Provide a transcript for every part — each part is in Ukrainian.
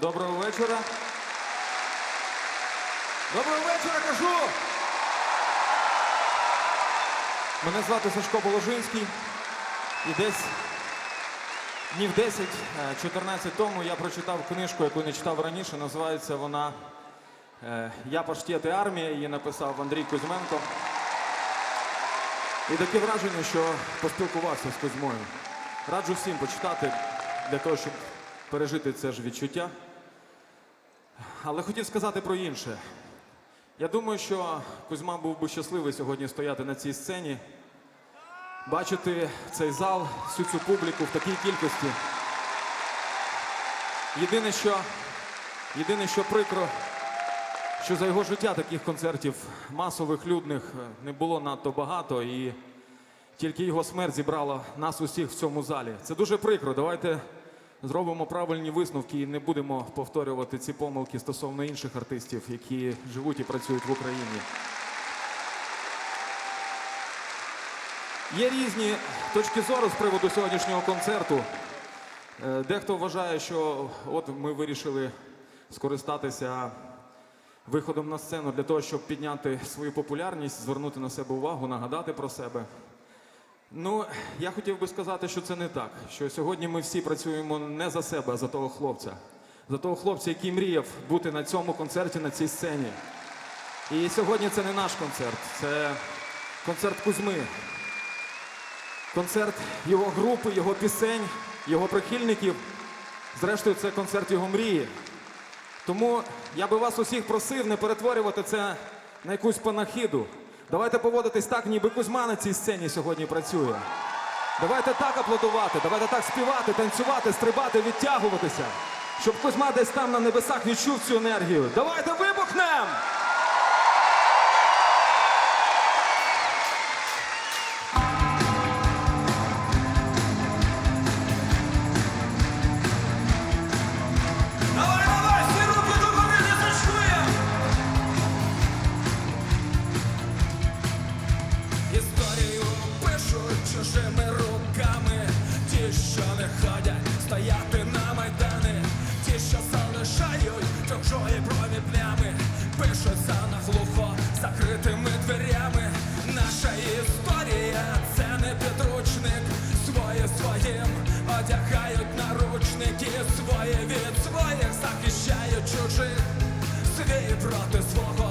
Доброго вечора. Доброго вечора, кажу. Мене звати Сашко Положинський. І десь днів 10, е, 14 тому я прочитав книжку, яку не читав раніше. Називається вона е, Я паштет і армія. Її написав Андрій Кузьменко. І таке враження, що поспілкувався з Кузьмою. Раджу всім почитати для того, щоб пережити це ж відчуття. Але хотів сказати про інше. Я думаю, що Кузьма був би щасливий сьогодні стояти на цій сцені, бачити цей зал, всю цю публіку в такій кількості. Єдине, що, єдине, що прикро, що за його життя таких концертів масових, людних е, не було надто багато, і тільки його смерть зібрала нас усіх в цьому залі. Це дуже прикро. Давайте зробимо правильні висновки і не будемо повторювати ці помилки стосовно інших артистів, які живуть і працюють в Україні. Є різні точки зору з приводу сьогоднішнього концерту. Е, Дехто вважає, що от ми вирішили скористатися виходом на сцену для того, щоб підняти свою популярність, звернути на себе увагу, нагадати про себе. Ну, я хотів би сказати, що це не так. Що сьогодні ми всі працюємо не за себе, а за того хлопця. За того хлопця, який мріяв бути на цьому концерті, на цій сцені. І сьогодні це не наш концерт, це концерт Кузьми. Концерт його групи, його пісень, його прихильників. Зрештою, це концерт його мрії. Тому я би вас усіх просив не перетворювати це на якусь панахиду. Давайте поводитись так, ніби Кузьма на цій сцені сьогодні працює. Давайте так аплодувати, давайте так співати, танцювати, стрибати, відтягуватися, щоб Кузьма десь там на небесах відчув цю енергію. Давайте вибухнем! Своїм одягають наручники, своє від своїх захищають чужих, свій проти свого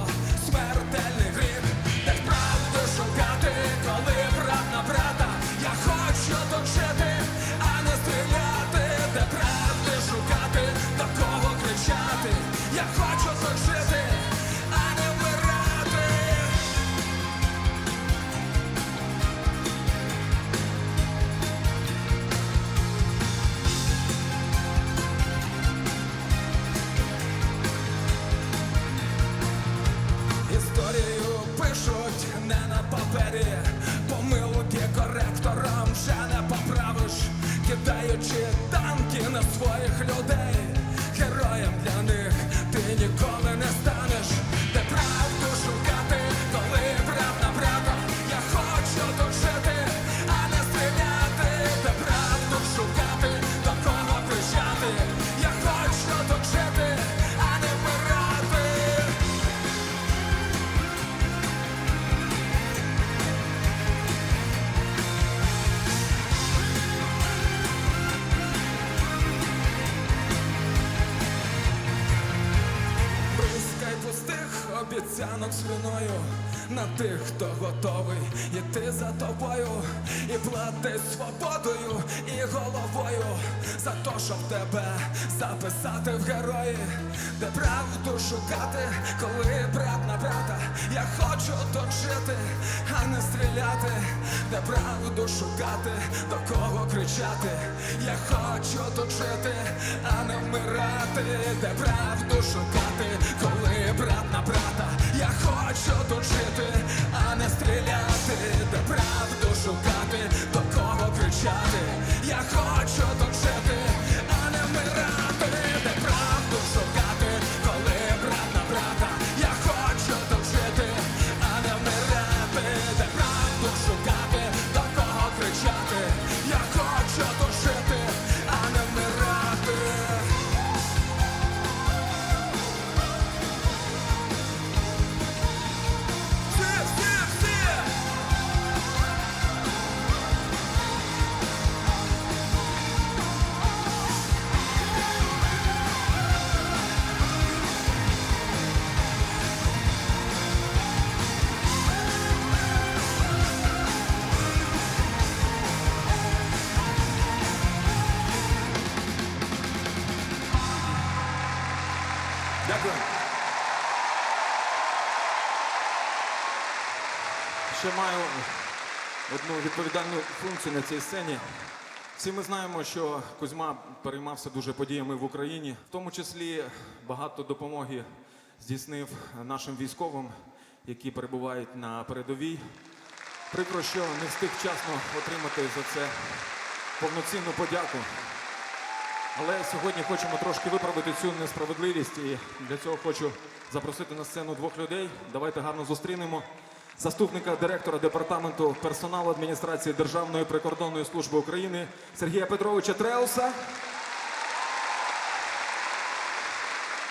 обіцянок слюною на тих, хто готовий іти за тобою і платить свободою і головою за то, щоб тебе записати в герої, де правду шукати, коли брат на брата. Я хочу тут жити, а не стріляти, де правду шукати, до кого кричати. Я хочу тут жити, а не вмирати, де правду шукати, коли брат на брата. Я хочу тут жити, а не стріляти, де правду шукати, до кого кричати. Я хочу ще маю одну відповідальну функцію на цій сцені. Всі ми знаємо, що Кузьма переймався дуже подіями в Україні, в тому числі багато допомоги здійснив нашим військовим, які перебувають на передовій. Прикро, що не встиг вчасно отримати за це повноцінну подяку. Але сьогодні хочемо трошки виправити цю несправедливість, і для цього хочу запросити на сцену двох людей. Давайте гарно зустрінемо заступника директора департаменту персоналу адміністрації Державної прикордонної служби України Сергія Петровича Треуса.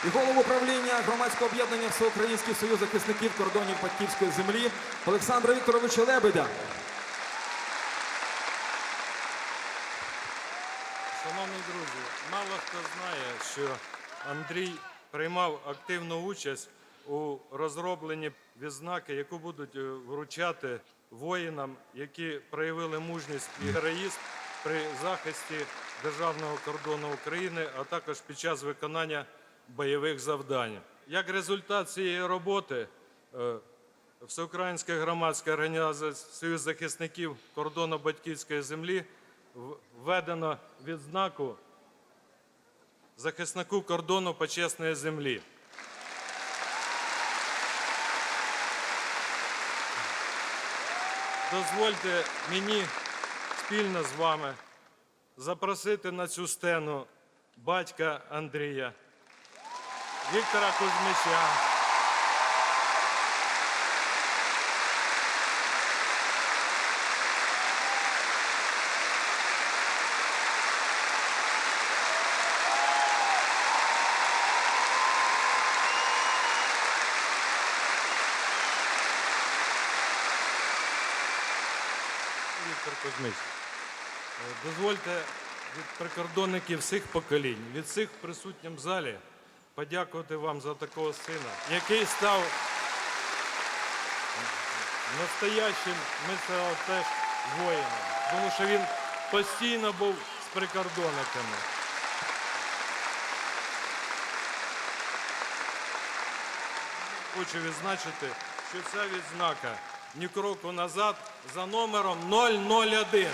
І голову управління громадського об'єднання Всеукраїнський союз захисників кордонів батьківської землі Олександра Вікторовича Лебедя. Шановні друзі, мало хто знає, що Андрій приймав активну участь у розробленні відзнаки, яку будуть е, вручати воїнам, які проявили мужність і героїзм при захисті державного кордону України, а також під час виконання бойових завдань. Як результат цієї роботи е, Всеукраїнська громадська організація Союз захисників кордону батьківської землі введено відзнаку захиснику кордону почесної землі. Дозвольте мені спільно з вами запросити на цю стену батька Андрія, Віктора Кузьмича. Віктор Кузьмич, е, дозвольте від прикордонників всіх поколінь, від всіх присутнім в залі подякувати вам за такого сина, який став настоящим, ми сказали, воїном, тому що він постійно був з прикордонниками. Хочу відзначити, що ця відзнака ні кроку назад за номером 001.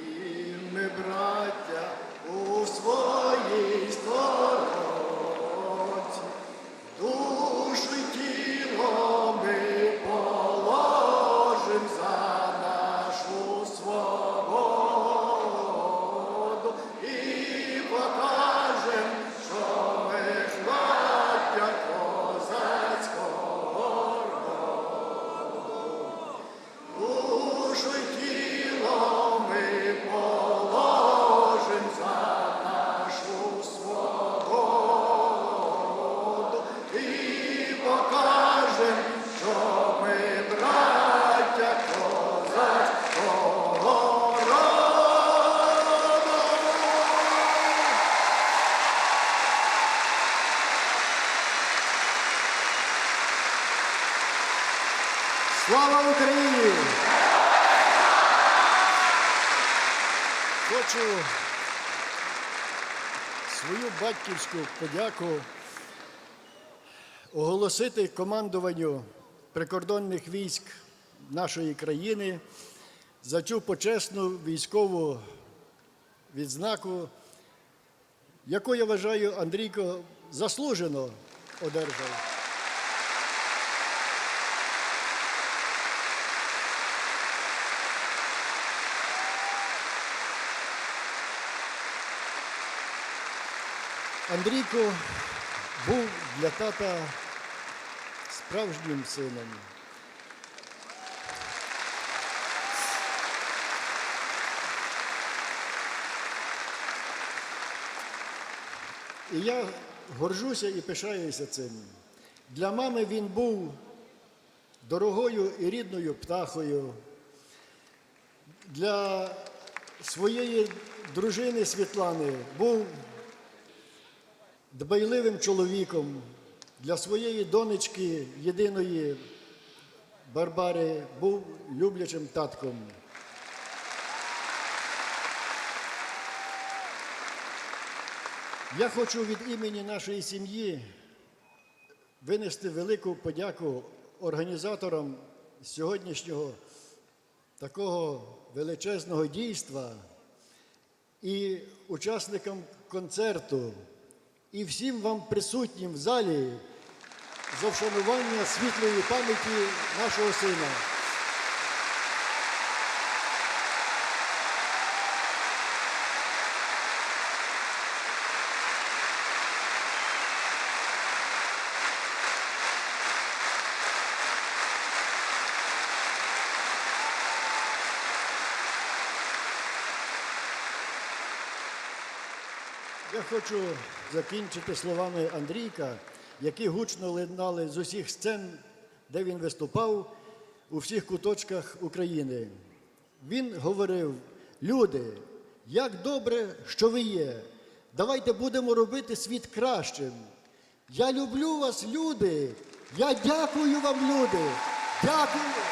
І ми, браття, у своїй сторонці, душу й тіло ми положим за нашу свободу і покажем, що ми ж браття козацького роду. Душу й тіло ми положим за нашу свободу і покажем, що ми браття козацького роду. Слава Україні! Хочу свою батьківську подяку оголосити командуванню прикордонних військ нашої країни за цю почесну військову відзнаку, яку я вважаю Андрійко заслужено одержав. Андрійко був для тата справжнім сином. І я горжуся і пишаюся цим. Для мами він був дорогою і рідною птахою. Для своєї дружини Світлани був дбайливим чоловіком. Для своєї донечки єдиної Барбари був люблячим татком. Я хочу від імені нашої сім'ї винести велику подяку організаторам сьогоднішнього такого величезного дійства і учасникам концерту, і всім вам присутнім в залі за вшанування світлої пам'яті нашого сина. Я хочу закінчити словами Андрійка, які гучно лунали з усіх сцен, де він виступав у всіх куточках України. Він говорив: люди, як добре, що ви є. Давайте будемо робити світ кращим. Я люблю вас, люди. Я дякую вам, люди. Дякую.